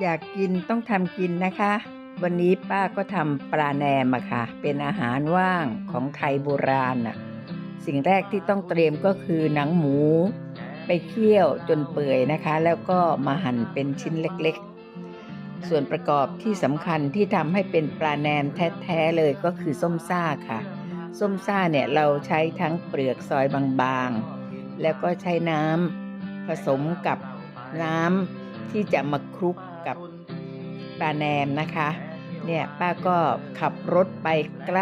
อยากกินต้องทำกินนะคะ วันนี้ป้าก็ทำปลาแหนมอะค่ะ เป็นอาหารว่างของไทยโบราณน่ะสิ่งแรกที่ต้องเตรียมก็คือหนังหมู ไปเคี่ยวจนเปื่อยนะคะ แล้วก็มาหั่นเป็นชิ้นเล็กๆ ส่วนประกอบที่สำคัญที่ทำให้เป็นปลาแหนมแท้ๆเลยก็คือส้มซ่าค่ะ ส้มซ่าเนี่ยเราใช้ทั้งเปลือกซอยบางๆ แล้วก็ใช้น้ำผสมกับน้ำที่จะมาคลุก กับปลาแนมนะคะ เนี่ยป้าก็ขับรถไปไกล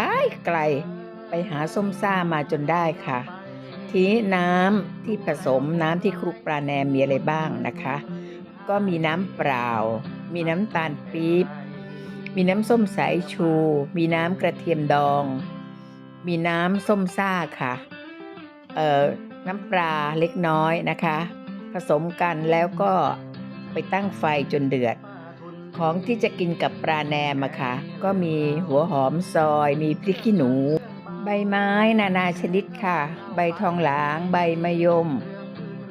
ไกลๆไปหาส้มซ่ามาจนได้ค่ะ ทีน้ำที่ผสมน้ำที่คลุกปลาแนมมีอะไรบ้างนะคะ ก็มีน้ำเปล่า มีน้ำตาลปี๊บ มีน้ำส้มสายชู มีน้ำกระเทียมดอง มีน้ำส้มซ่าค่ะเอ่อน้ำปลาเล็กน้อยนะคะ ผสมกันแล้วก็ ไปตั้งไฟจนเดือด ของที่จะกินกับปลาแหนมอะค่ะ ก็มีหัวหอมซอย มีพริกขี้หนู ใบไม้นานาชนิดค่ะ ใบทองหลาง ใบมะยม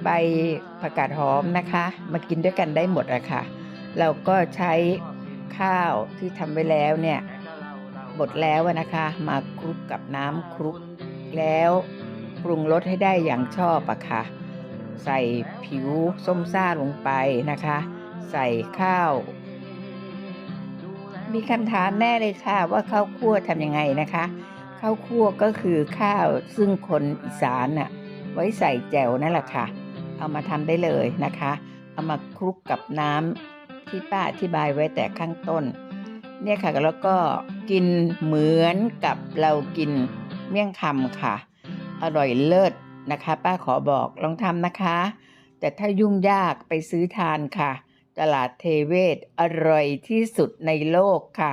ใบผักกาดหอมนะคะ มากินด้วยกันได้หมดอะค่ะ เราก็ใช้ข้าวที่ทำไว้แล้วเนี่ยบดแล้วอะนะคะมาคลุกกับน้ำคลุกแล้วปรุงรสให้ได้อย่างชอบอะค่ะ ใส่ผิวส้มซ่าลงไปนะคะ ใส่ข้าว มีคำถามแน่เลยค่ะว่าข้าวคั่วทำยังไงนะคะข้าวคั่วก็คือข้าวซึ่งคนอีสานน่ะไว้ใส่แจ่วนั่นแหละค่ะ เอามาทำได้เลยนะคะ เอามาคลุกกับน้ำที่ป้าอธิบายไว้แต่ข้างต้น เนี่ยค่ะแล้วก็กินเหมือนกับเรากินเมี่ยงคำค่ะ อร่อยเลิศ นะคะ ป้าขอบอกลองทำนะคะ แต่ถ้ายุ่งยากไปซื้อทานค่ะ ตลาดเทเวศอร่อยที่สุดในโลกค่ะ